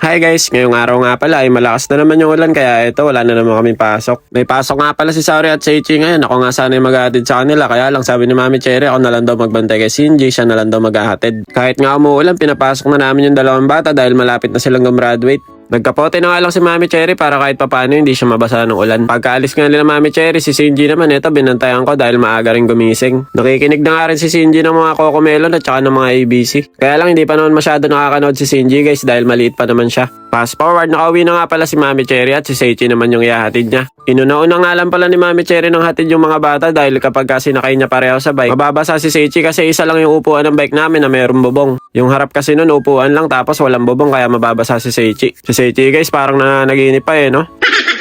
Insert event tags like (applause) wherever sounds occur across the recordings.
Hi guys, ngayong araw nga pala ay malakas na naman yung ulan kaya ito wala na naman kaming pasok. May pasok nga pala si Sari at Seichi ngayon. Ako nga sana yung mag-ahatid sa kanila kaya lang sabi ni Mami Cherry ako na lang daw magbantay kay Shinji, siya na lang daw mag-ahatid. Kahit nga umuulan, pinapasok na namin yung dalawang bata dahil malapit na silang gumraduate. Nagkapote na nga lang si Mami Cherry para kahit papano hindi siya mabasa ng ulan. Pagkaalis nga nila Mami Cherry, si Shinji naman ito binantayan ko dahil maaga rin gumising. Nakikinig na nga rin si Shinji ng mga Cocomelon at saka ng mga ABC. Kaya lang hindi pa naman masyado nakakanood si Shinji guys dahil maliit pa naman siya. Fast forward, nakauwi na nga pala si Mami Cherry at si Seichi naman yung ihahatid niya. Inuna-una nga lang pala ni Mami Cherry ng hatid yung mga bata dahil kapag kasi nakay niya pareho sa bike, mababasa si Seichi kasi isa lang yung upuan ng bike namin na mayroong bubong. Yung harap kasi nun upuan lang tapos walang bubong kaya mababasa si Seichi. Si Seichi guys parang nananaginip pa eh no? (laughs)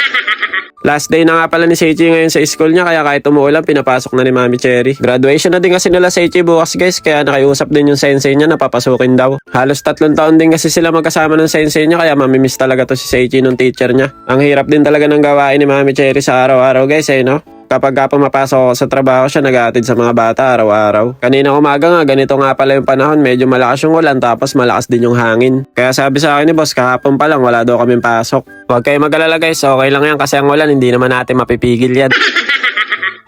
Last day na nga pala ni Seichi ngayon sa school niya kaya kahit umuulan pinapasok na ni Mami Cherry. Graduation na din kasi nila Seichi bukas guys kaya nakiusap din yung sensei niya na papasukin daw. Halos tatlong taon din kasi sila magkasama ng sensei niya kaya mamimiss talaga to si Seichi nung teacher niya. Ang hirap din talaga ng gawain ni Mami Cherry sa araw-araw guys eh no? Kapag ka pumapasok sa trabaho siya nag sa mga bata araw-araw. Kanina umaga nga ganito nga pala yung panahon medyo malakas yung ulan tapos malakas din yung hangin. Kaya sabi sa akin ni boss kahapon pa lang wala daw kaming pasok. Huwag kayo mag-alala guys okay lang yan kasi ang ulan hindi naman natin mapipigil yan. (laughs)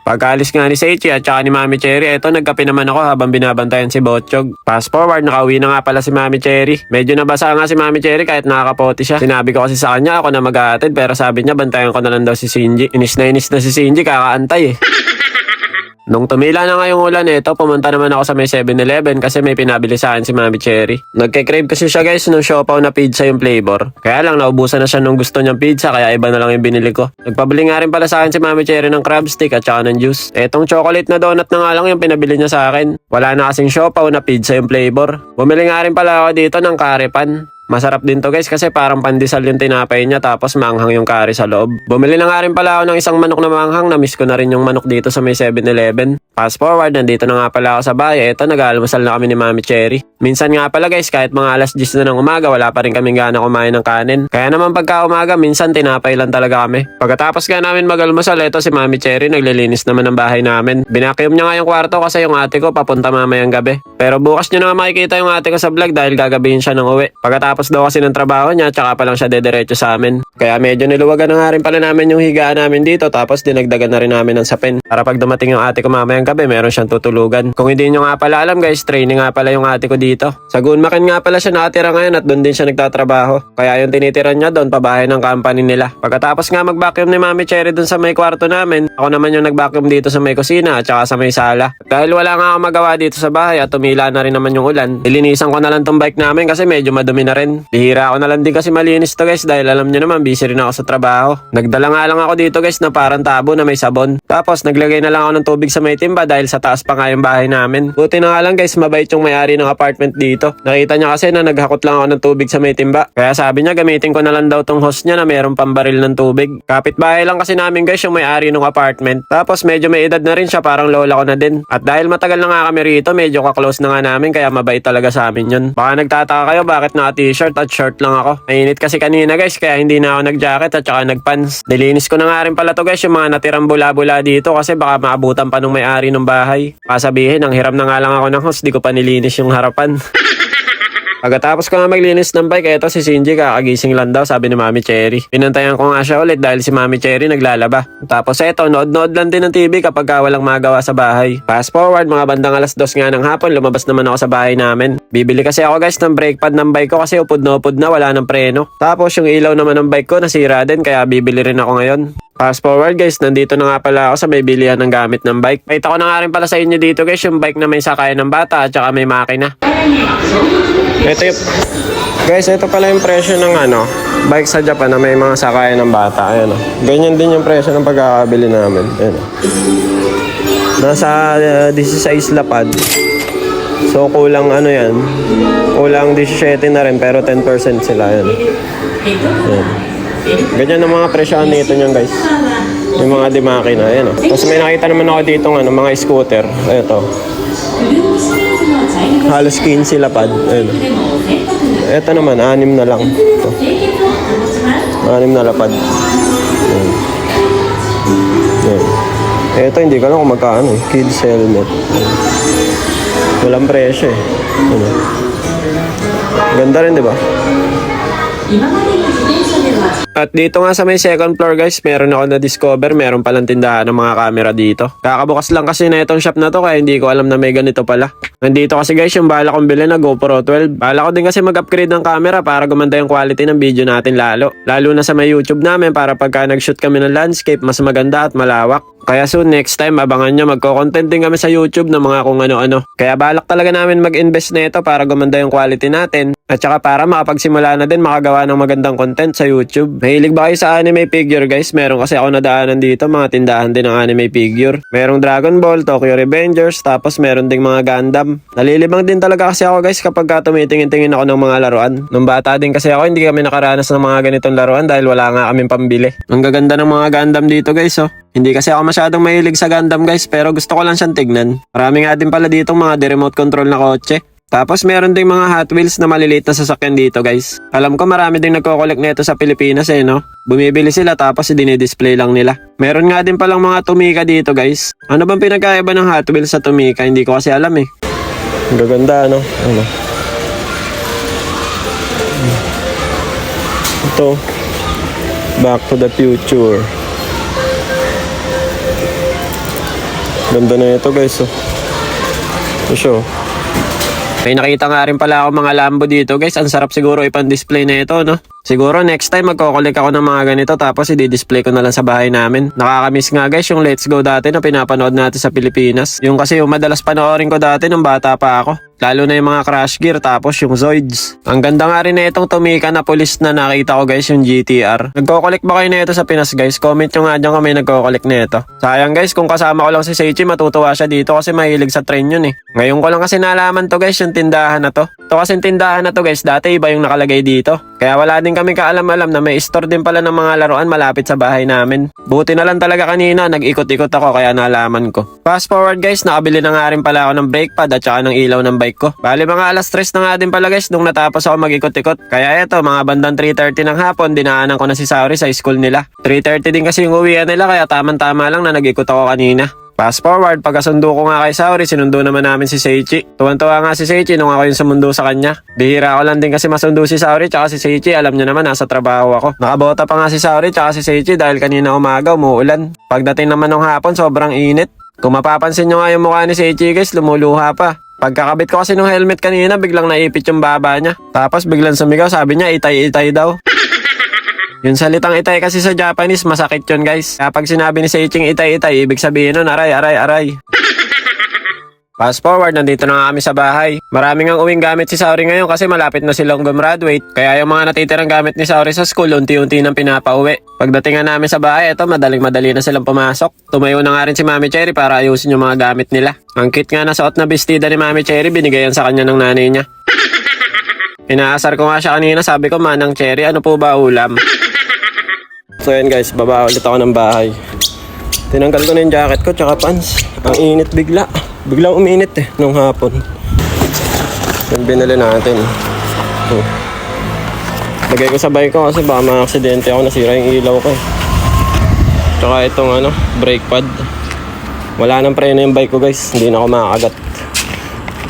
Pagkaalis nga ni Seichi at saka ni Mami Cherry, eto nagkape naman ako habang binabantayan si Botchog. Fast forward, nakauwi na nga pala si Mami Cherry. Medyo nabasa nga si Mami Cherry kahit nakakapoti siya. Sinabi ko kasi sa kanya ako na mag-aatid pero sabi niya bantayan ko na lang daw si Shinji. Inis na inis na si Shinji, kakaantay eh. (laughs) Nung tumila na nga yung ulan ito, pumunta naman ako sa may 7-Eleven kasi may pinabili sa akin si Mami Cherry. Nagke-crave kasi siya guys nung siopaw na pizza yung flavor. Kaya lang naubusan na siya nung gusto niyang pizza kaya iba na lang yung binili ko. Nagpabili nga rin pala sa akin si Mami Cherry ng crab stick at saka ng juice. Etong chocolate na donut na nga lang yung pinabili niya sa akin. Wala na kasing siopaw na pizza yung flavor. Bumili nga rin pala ako dito ng karepan. Masarap din to guys kasi parang pandesal yung tinapay niya tapos manghang yung curry sa loob. Bumili na nga rin pala ako ng isang manok na manghang. Na-miss ko na rin yung manok dito sa may 7-Eleven. Fast forward, nandito na nga pala ako sa bahay. Eto, nag-almusal na kami ni Mami Cherry. Minsan nga pala guys, kahit mga alas 10 na ng umaga, wala pa rin kaming gana kumain ng kanin. Kaya naman pagka umaga, minsan tinapay lang talaga kami. Pagkatapos nga namin mag-almusal, eto si Mami Cherry, naglilinis naman ng bahay namin. Binakyum niya nga yung kwarto kasi yung ate ko papunta mamayang gabi. Pero bukas niyo naman makikita yung ate ko sa vlog dahil gagabihin siya ng uwi. Pagkatapos daw kasi ng trabaho niya, tsaka pa lang siya dederecho sa amin. Kaya medyo niluwagan na nga rin pala namin yung higaan namin dito tapos dinagdagan na rin namin ng sapin. Para pag dumating yung ate ko mamayang gabi, meron siyang tutulugan. Kung hindi nyo nga pala alam guys, training nga pala yung ate ko dito. Sa Gunmakin nga pala siya nakatira ngayon at doon din siya nagtatrabaho. Kaya yung tinitira niya doon, pabahay ng company nila. Pagkatapos nga mag-vacuum ni Mami Cherry doon sa may kwarto namin, ako naman yung nag-vacuum dito sa may kusina at saka sa may sala. Dahil wala nga ako magawa dito sa bahay at tumila na rin naman yung ulan, ilinisan ko na lang tong bike namin kasi medyo madumi na rin. Bihira ako na lang din kasi malinis to guys dahil alam nyo naman busy rin ako sa trabaho. Nagdala nga lang ako dito guys na parang tabo na may sabon. Tapos naglagay na lang ako ng tubig sa may timba dahil sa taas pa nga yung bahay namin. Buti na nga lang guys, mabait yung may-ari ng apartment dito. Nakita niya kasi na naghakot lang ako ng tubig sa may timba. Kaya sabi niya gamitin ko na lang daw tong hose niya na mayroong pambaril ng tubig. Kapit-bahay lang kasi namin guys yung may-ari ng apartment. Tapos medyo may edad na rin siya, parang lola ko na din. At dahil matagal na nga kami rito, medyo ka-close na nga namin kaya mabait talaga sa amin yun. Baka nagtataka kayo bakit naka t-shirt at short lang ako. Mainit kasi kanina guys kaya hindi na ako nag-jacket at saka nag-pants. Nilinis ko na nga rin pala to guys yung mga natirang bula-bula dito kasi baka maabutan pa nung may-ari ng bahay. Kasabihin, ang hiram na nga lang ako ng host, di ko pa nilinis yung harapan. (laughs) Pagkatapos ko nga maglinis ng bike, eto si Shinji kakagising lang daw, sabi ni Mami Cherry. Pinantayan ko nga siya ulit dahil si Mami Cherry naglalaba. Tapos eto, nood-nood lang din ng TV kapag ka walang magawa sa bahay. Fast forward, mga bandang alas dos nga ng hapon, lumabas naman ako sa bahay namin. Bibili kasi ako guys ng brake pad ng bike ko kasi upod na upod na, wala ng preno. Tapos yung ilaw naman ng bike ko nasira din, kaya bibili rin ako ngayon. Fast forward guys, nandito na nga pala ako sa may bilihan ng gamit ng bike. Pakita ko na nga rin pala sa inyo dito guys, yung bike na may sakayan ng bata at saka may makina. Ito yung... Guys, ito pala yung presyo ng ano, bike sa Japan na may mga sakayan ng bata. Ayan o. Ganyan din yung presyo ng pagkakabili namin. Ayan o. Nasa uh, 16 lapad. So kulang ano yan. Kulang 17 na rin pero 10% sila. Ayan. Ayan. Ganyan ang mga presyo nito niyan guys. Yung mga dimakina. Ayan o. Tapos may nakita naman ako dito ano, mga scooter. Ito. Halos 15 lapad. Ayan. Ito naman, anim na lang. Ito. Anim na lapad. Ayan. Ayan. Ito, hindi ko alam kung magkano. eh. Kids helmet. Ayan. Walang presyo eh. Ano. Ganda rin, di ba? At dito nga sa may second floor guys, meron ako na-discover, meron palang tindahan ng mga camera dito. Kakabukas lang kasi na itong shop na to kaya hindi ko alam na may ganito pala. Nandito kasi guys yung bala kong bilhin na GoPro 12. Bala ko din kasi mag-upgrade ng camera para gumanda yung quality ng video natin lalo. Lalo na sa may YouTube namin para pagka nag-shoot kami ng landscape, mas maganda at malawak. Kaya soon next time abangan nyo magko-content din kami sa YouTube ng mga kung ano-ano. Kaya balak talaga namin mag-invest na ito para gumanda yung quality natin. At saka para makapagsimula na din makagawa ng magandang content sa YouTube. Mahilig ba kayo sa anime figure guys? Meron kasi ako nadaanan dito mga tindahan din ng anime figure. Merong Dragon Ball, Tokyo Revengers, tapos meron ding mga Gundam. Nalilibang din talaga kasi ako guys kapag ka tumitingin-tingin ako ng mga laruan. Nung bata din kasi ako hindi kami nakaranas ng mga ganitong laruan dahil wala nga kaming pambili. Ang gaganda ng mga Gundam dito guys oh. Hindi kasi ako masyadong mahilig sa Gundam guys pero gusto ko lang siyang tignan. Marami nga din pala ditong mga di-remote control na kotse. Tapos meron ding mga Hot Wheels na maliliit na sasakyan dito guys. Alam ko marami ding nagko-collect nito sa Pilipinas eh no. Bumibili sila tapos dinidisplay lang nila. Meron nga din palang mga Tumika dito guys. Ano bang pinagkaiba ng Hot Wheels sa Tumika? Hindi ko kasi alam eh. Ang gaganda ano? Ano? Ito. Back to the future. Ganda na ito guys oh. Ito siya oh. May nakita nga rin pala ako mga Lambo dito guys. Ang sarap siguro ipan-display na ito, no? Siguro next time magko-collect ako ng mga ganito tapos i-display ko na lang sa bahay namin. Nakakamiss nga guys yung Let's Go dati na pinapanood natin sa Pilipinas. Yung kasi yung madalas panoorin ko dati nung bata pa ako. Lalo na yung mga Crash Gear tapos yung Zoids. Ang ganda nga rin na itong tumika na pulis na nakita ko guys yung GTR. Nagko-collect ba kayo na ito sa Pinas guys? Comment nyo nga dyan kung may nagko-collect na ito. Sayang guys kung kasama ko lang si Seichi matutuwa siya dito kasi mahilig sa train yun eh. Ngayon ko lang kasi nalaman to guys yung tindahan na to. Ito kasi tindahan na to guys dati iba yung nakalagay dito. Kaya wala din kami kaalam-alam na may store din pala ng mga laruan malapit sa bahay namin. Buti na lang talaga kanina nag-ikot-ikot ako kaya nalaman ko. Fast forward guys nakabili na nga rin pala ako ng brake pad at saka ng ilaw ng bike ko. Bali mga alas 3 na nga din pala guys nung natapos ako mag-ikot-ikot. Kaya eto mga bandang 3.30 ng hapon dinaanan ko na si Sauri sa school nila. 3.30 din kasi yung uwian nila kaya tamang-tama lang na nag-ikot ako kanina. Fast forward, pagkasundo ko nga kay Sauri, sinundo naman namin si Seichi. Tuwan-tuwa nga si Seichi nung ako yung sumundo sa kanya. Bihira ko lang din kasi masundo si Sauri tsaka si Seichi, alam niya naman nasa trabaho ako. Nakabota pa nga si Sauri tsaka si Seichi dahil kanina umaga umuulan. Pagdating naman ng hapon, sobrang init. Kung mapapansin nyo nga yung mukha ni Seichi guys, lumuluha pa. Pagkakabit ko kasi ng helmet kanina, biglang naipit yung baba niya. Tapos biglang sumigaw, sabi niya itay-itay daw. Yung salitang itay kasi sa Japanese, masakit yun guys. Kapag sinabi ni Seiching itay-itay, ibig sabihin nun, aray, aray, aray. (laughs) Fast forward, nandito na nga kami sa bahay. Maraming ang uwing gamit si Sauri ngayon kasi malapit na silang gumraduate. Kaya yung mga natitirang gamit ni Sauri sa school, unti-unti nang pinapauwi. Pagdating nga namin sa bahay, eto, madaling-madali na silang pumasok. Tumayo na nga rin si Mami Cherry para ayusin yung mga gamit nila. Ang cute nga na suot na bestida ni Mami Cherry, binigayan sa kanya ng nanay niya. (laughs) Inaasar ko nga siya kanina, sabi ko, Manang Cherry, ano po ba ulam? So yan guys, baba ulit ako ng bahay. Tinanggal ko na yung jacket ko tsaka pants. Ang init bigla. Biglang uminit eh, nung hapon. Yung binili natin. Oh. Lagay ko sa bike ko kasi baka ma-aksidente ako nasira yung ilaw ko eh. Tsaka itong ano, brake pad. Wala nang preno yung bike ko guys. Hindi na ako makakagat.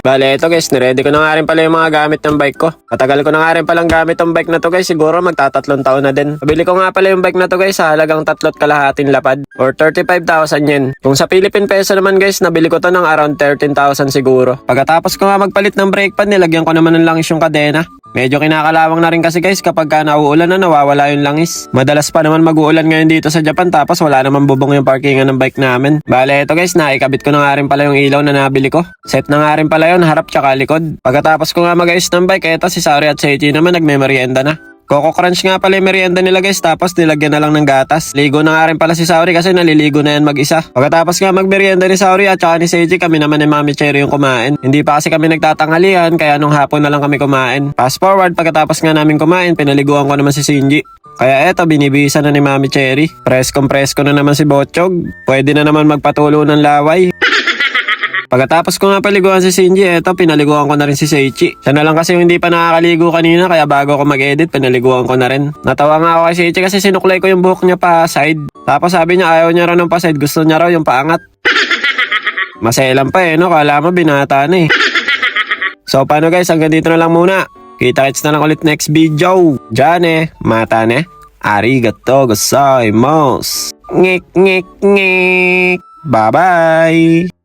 Bale, ito guys, niready ko na nga rin pala yung mga gamit ng bike ko. Katagal ko na nga rin palang gamit ng bike na to guys, siguro magtatatlong taon na din. Pabili ko nga pala yung bike na to guys sa halagang tatlot kalahating lapad or 35,000 yen. Kung sa Philippine peso naman guys, nabili ko to ng around 13,000 siguro. Pagkatapos ko nga magpalit ng brake pad, nilagyan ko naman ng langis yung kadena. Medyo kinakalawang na rin kasi guys kapag ka nauulan na nawawala yung langis. Madalas pa naman mag-uulan ngayon dito sa Japan tapos wala naman bubong yung parkingan ng bike namin. Bale ito guys, naikabit ko na nga rin pala yung ilaw na nabili ko. Set na nga rin pala yun, harap tsaka likod. Pagkatapos ko nga mag-ayos ng bike, eto si Sari at Seichi naman nagme-merienda na. Coco Crunch nga pala yung merienda nila guys tapos nilagyan na lang ng gatas. Ligo na nga rin pala si Sauri kasi naliligo na yan mag-isa. Pagkatapos nga magmerienda ni Sauri at saka ni Seiji kami naman ni Mami Cherry yung kumain. Hindi pa kasi kami nagtatanghalian kaya nung hapon na lang kami kumain. Fast forward pagkatapos nga namin kumain pinaliguan ko naman si Shinji. Kaya eto, binibisa na ni Mami Cherry. Preskong presko na naman si Botchog. Pwede na naman magpatulo ng laway. (laughs) Pagkatapos ko nga paliguan si Shinji, eto, pinaliguan ko na rin si Seichi. Siya na lang kasi yung hindi pa nakakaligo kanina, kaya bago ako mag-edit, pinaliguan ko na rin. Natawa nga ako kay Seichi kasi sinuklay ko yung buhok niya pa side. Tapos sabi niya ayaw niya raw ng pa side, gusto niya raw yung paangat. (laughs) Maselan pa eh, no? Kala mo binata na eh. So paano guys, hanggang dito na lang muna. Kita-kits na lang ulit next video. Jane, mata ne. Arigato gozaimasu. Ngik, ngik, ngik. Bye-bye.